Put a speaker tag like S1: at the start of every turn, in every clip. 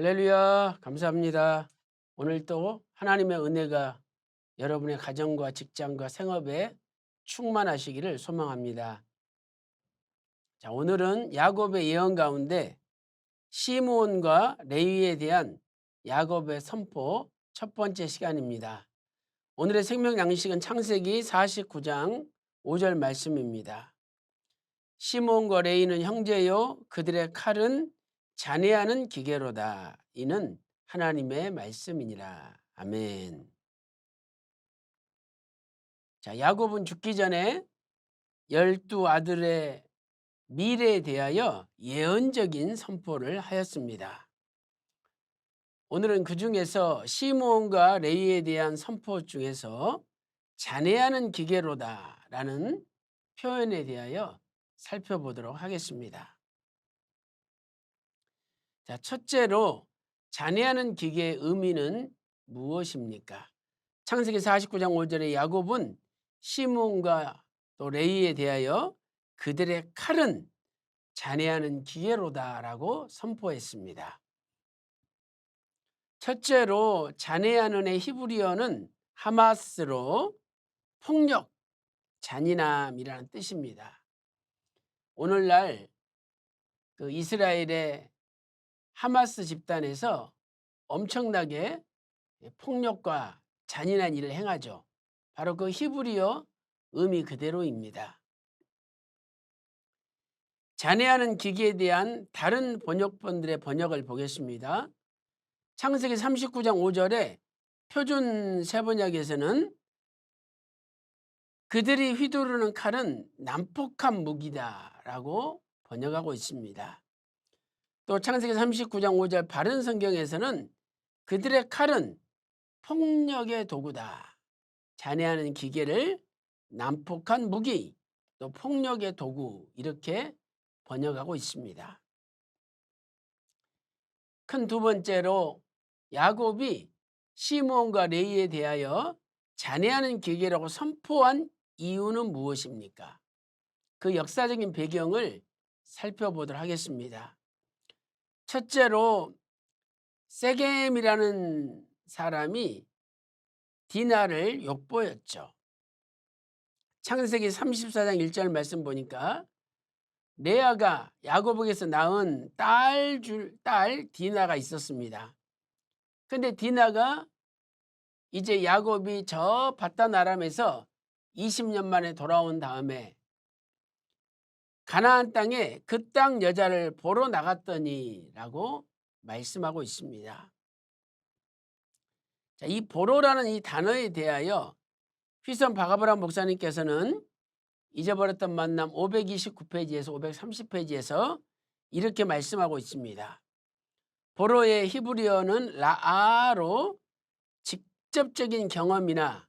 S1: 할렐루야, 감사합니다. 오늘 또 하나님의 은혜가 여러분의 가정과 직장과 생업에 충만하시기를 소망합니다. 자, 오늘은 야곱의 예언 가운데 시므온과 레위에 대한 야곱의 선포 첫 번째 시간입니다. 오늘의 생명 양식은 창세기 49장 5절 말씀입니다. 시므온과 레위는 형제요 그들의 칼은 잔해하는 기계로다. 이는 하나님의 말씀이니라. 아멘. 자, 야곱은 죽기 전에 열두 아들의 미래에 대하여 예언적인 선포를 하였습니다. 오늘은 그 중에서 시므온과 레위에 대한 선포 중에서 잔해하는 기계로다라는 표현에 대하여 살펴보도록 하겠습니다. 자, 첫째로 잔해하는 기계의 의미는 무엇입니까? 창세기 49장 5절에 야곱은 시몬과 또 레이에 대하여 그들의 칼은 잔해하는 기계로다라고 선포했습니다. 첫째로 잔해하는의 히브리어는 하마스로 폭력, 잔인함이라는 뜻입니다. 오늘날 그 이스라엘의 하마스 집단에서 엄청나게 폭력과 잔인한 일을 행하죠. 바로 그 히브리어 의미 그대로입니다. 잔해하는 기기에 대한 다른 번역본들의 번역을 보겠습니다. 창세기 39장 5절에 표준 세번역에서는 그들이 휘두르는 칼은 난폭한 무기다라고 번역하고 있습니다. 또 창세기 39장 5절 바른 성경에서는 그들의 칼은 폭력의 도구다. 잔해하는 기계를 난폭한 무기, 또 폭력의 도구 이렇게 번역하고 있습니다. 큰 두 번째로 야곱이 시몬과 레이에 대하여 잔해하는 기계라고 선포한 이유는 무엇입니까? 그 역사적인 배경을 살펴보도록 하겠습니다. 첫째로 세겜이라는 사람이 디나를 욕보였죠. 창세기 34장 1절 말씀 보니까 레아가 야곱에게서 낳은 딸 줄 딸 디나가 있었습니다. 근데 디나가 이제 야곱이 저 바단 아람에서 20년 만에 돌아온 다음에 가나안 땅에 그 땅 여자를 보러 나갔더니라고 말씀하고 있습니다. 자, 이 보로라는 이 단어에 대하여 휘선 바가브람 목사님께서는 잊어버렸던 만남 529페이지에서 530페이지에서 이렇게 말씀하고 있습니다. 보로의 히브리어는 라아로 직접적인 경험이나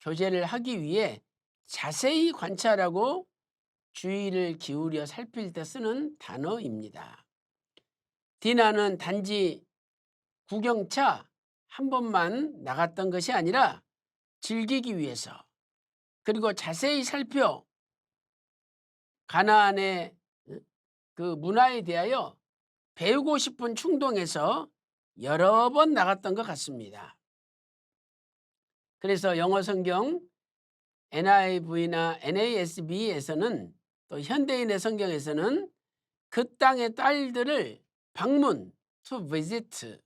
S1: 교제를 하기 위해 자세히 관찰하고 주의를 기울여 살필 때 쓰는 단어입니다. 디나는 단지 구경차 한 번만 나갔던 것이 아니라 즐기기 위해서 그리고 자세히 살펴 가나안의 그 문화에 대하여 배우고 싶은 충동에서 여러 번 나갔던 것 같습니다. 그래서 영어 성경 NIV나 NASB에서는 또 현대인의 성경에서는 그 땅의 딸들을 방문, to visit,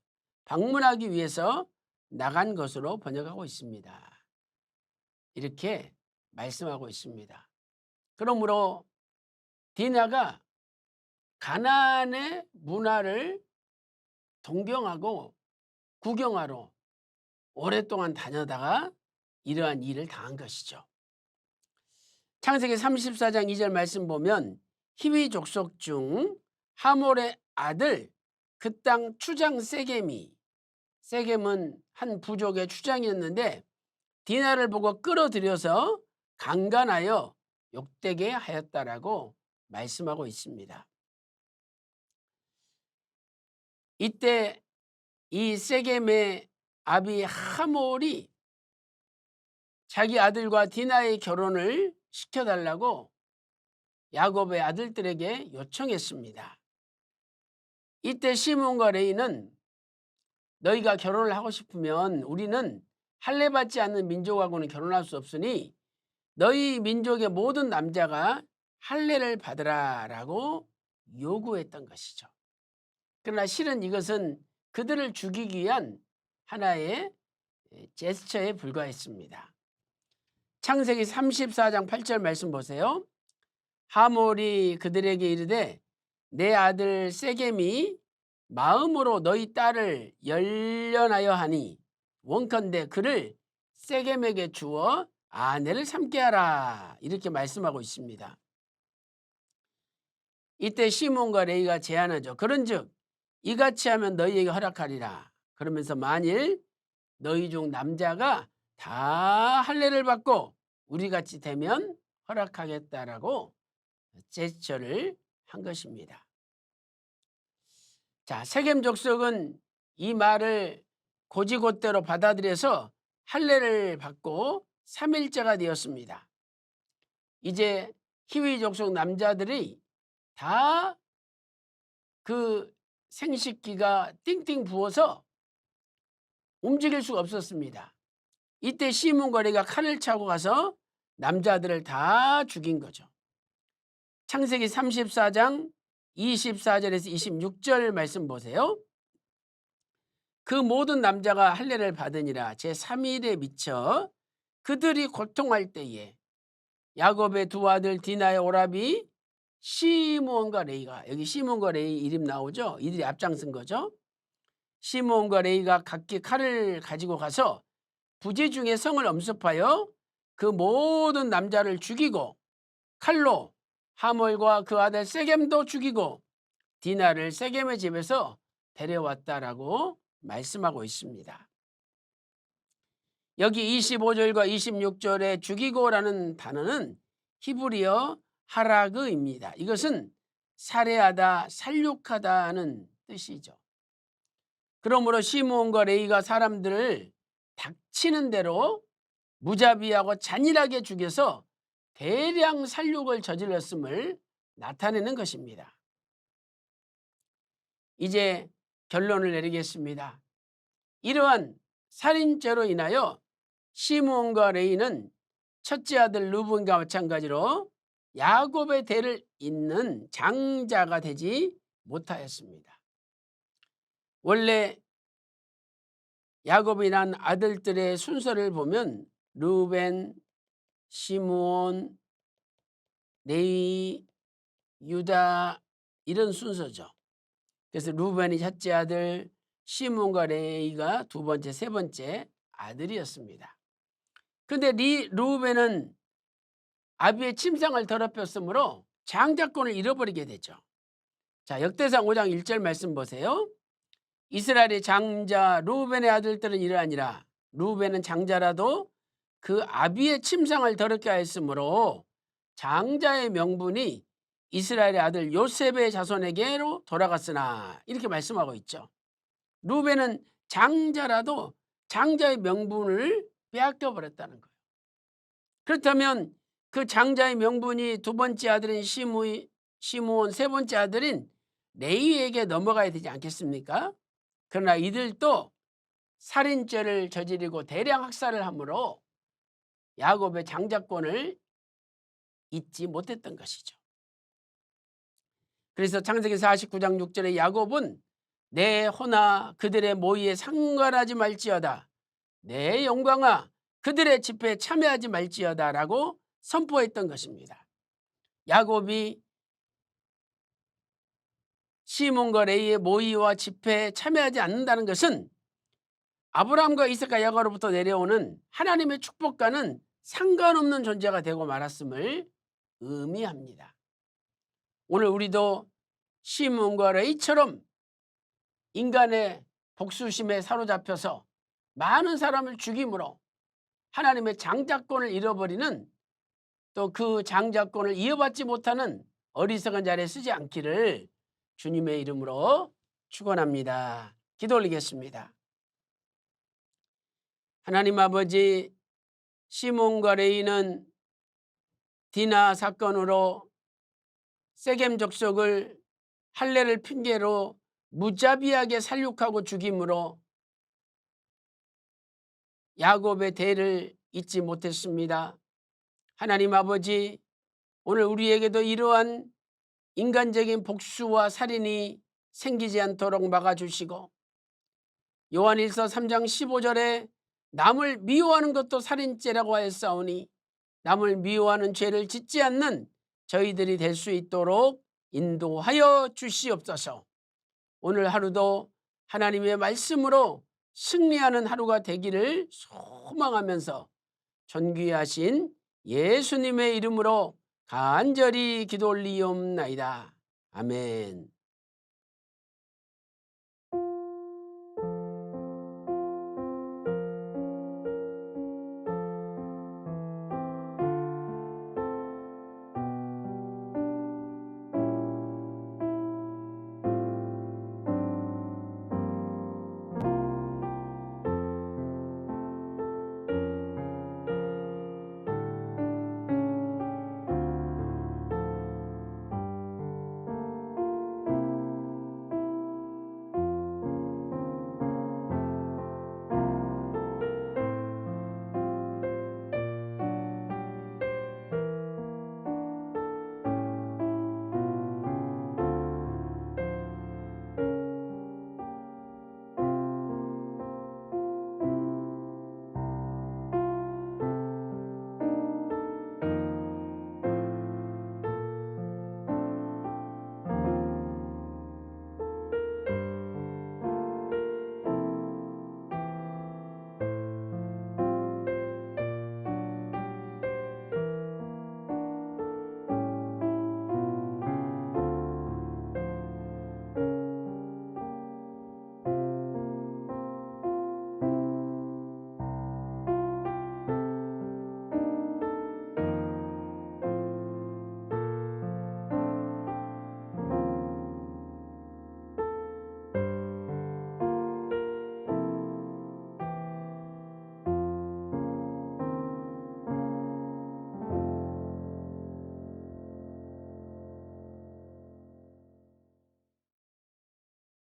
S1: 방문하기 위해서 나간 것으로 번역하고 있습니다. 이렇게 말씀하고 있습니다. 그러므로 디나가 가나안의 문화를 동경하고 구경하러 오랫동안 다녀다가 이러한 일을 당한 것이죠. 창세기 34장 2절 말씀 보면 히위 족속 중 하몰의 아들 그 땅 추장 세겜이 세겜은 한 부족의 추장이었는데 디나를 보고 끌어들여서 강간하여 욕되게 하였다라고 말씀하고 있습니다. 이때 이 세겜의 아비 하몰이 자기 아들과 디나의 결혼을 시켜달라고 야곱의 아들들에게 요청했습니다. 이때 시몬과 레이는 너희가 결혼을 하고 싶으면 우리는 할례 받지 않는 민족하고는 결혼할 수 없으니 너희 민족의 모든 남자가 할례를 받으라라고 요구했던 것이죠. 그러나 실은 이것은 그들을 죽이기 위한 하나의 제스처에 불과했습니다. 창세기 34장 8절 말씀 보세요. 하몰이 그들에게 이르되 내 아들 세겜이 마음으로 너희 딸을 열련하여 하니 원컨대 그를 세겜에게 주어 아내를 삼게 하라 이렇게 말씀하고 있습니다. 이때 시몬과 레이가 제안하죠. 그런즉 이같이 하면 너희에게 허락하리라. 그러면서 만일 너희 중 남자가 다 할례를 받고 우리 같이 되면 허락하겠다라고 제스처를 한 것입니다. 자, 세겜 족속은 이 말을 고지곳대로 받아들여서 할례를 받고 3일째가 되었습니다. 이제 히위 족속 남자들이 다 그 생식기가 띵띵 부어서 움직일 수가 없었습니다. 이때 시몬거리가 칼을 차고 가서 남자들을 다 죽인 거죠. 창세기 34장 24절에서 26절 말씀 보세요. 그 모든 남자가 할례를 받으니라 제3일에 미쳐 그들이 고통할 때에 야곱의 두 아들 디나의 오라비 시몬과 레이가 여기 시몬과 레이 이름 나오죠. 이들이 앞장선 거죠. 시몬과 레이가 각기 칼을 가지고 가서 부지 중에 성을 엄습하여 그 모든 남자를 죽이고 칼로 하몰과 그 아들 세겜도 죽이고 디나를 세겜의 집에서 데려왔다라고 말씀하고 있습니다. 여기 25절과 26절에 죽이고라는 단어는 히브리어 하라그입니다. 이것은 살해하다, 살육하다는 뜻이죠. 그러므로 시몬과 레이가 사람들을 닥치는 대로 무자비하고 잔인하게 죽여서 대량 살육을 저질렀음을 나타내는 것입니다. 이제 결론을 내리겠습니다. 이러한 살인죄로 인하여 시몬과 레이는 첫째 아들 루븐과 마찬가지로 야곱의 대를 잇는 장자가 되지 못하였습니다. 원래 야곱이 난 아들들의 순서를 보면 루벤, 시므온, 레위, 유다 이런 순서죠. 그래서 루벤이 첫째 아들, 시몬과 레이가 두 번째, 세 번째 아들이었습니다. 근데 리, 루벤은 아비의 침상을 더럽혔으므로 장자권을 잃어버리게 되죠. 자, 역대상 5장 1절 말씀 보세요. 이스라엘의 장자 루벤의 아들들은 이러하니라. 루벤은 장자라도 그 아비의 침상을 더럽게 하였으므로 장자의 명분이 이스라엘의 아들 요셉의 자손에게로 돌아갔으나 이렇게 말씀하고 있죠. 루벤은 장자라도 장자의 명분을 빼앗겨 버렸다는 거예요. 그렇다면 그 장자의 명분이 두 번째 아들인 시므, 시므온 세 번째 아들인 레이에게 넘어가야 되지 않겠습니까? 그러나 이들도 살인죄를 저지르고 대량 학살을 함으로 야곱의 장자권을 잊지 못했던 것이죠. 그래서 창세기 49장 6절에 야곱은 내 호나 그들의 모의에 상관하지 말지어다. 내 영광아 그들의 집회에 참여하지 말지어다라고 선포했던 것입니다. 야곱이 시몬과 레이의 모의와 집회에 참여하지 않는다는 것은 아브라함과 이삭과 야곱로부터 내려오는 하나님의 축복과는 상관없는 존재가 되고 말았음을 의미합니다. 오늘 우리도 시몬과 레이처럼 인간의 복수심에 사로잡혀서 많은 사람을 죽임으로 하나님의 장자권을 잃어버리는 또 그 장자권을 이어받지 못하는 어리석은 자리에 쓰지 않기를 주님의 이름으로 축원합니다. 기도 올리겠습니다. 하나님 아버지 시몬과 레이는 디나 사건으로 세겜 족속을 할례를 핑계로 무자비하게 살육하고 죽임으로 야곱의 대를 잊지 못했습니다. 하나님 아버지 오늘 우리에게도 이러한 인간적인 복수와 살인이 생기지 않도록 막아주시고 요한일서 3장 15절에 남을 미워하는 것도 살인죄라고 하였사오니 남을 미워하는 죄를 짓지 않는 저희들이 될 수 있도록 인도하여 주시옵소서. 오늘 하루도 하나님의 말씀으로 승리하는 하루가 되기를 소망하면서 존귀하신 예수님의 이름으로 간절히 기도 올리옵나이다. 아멘.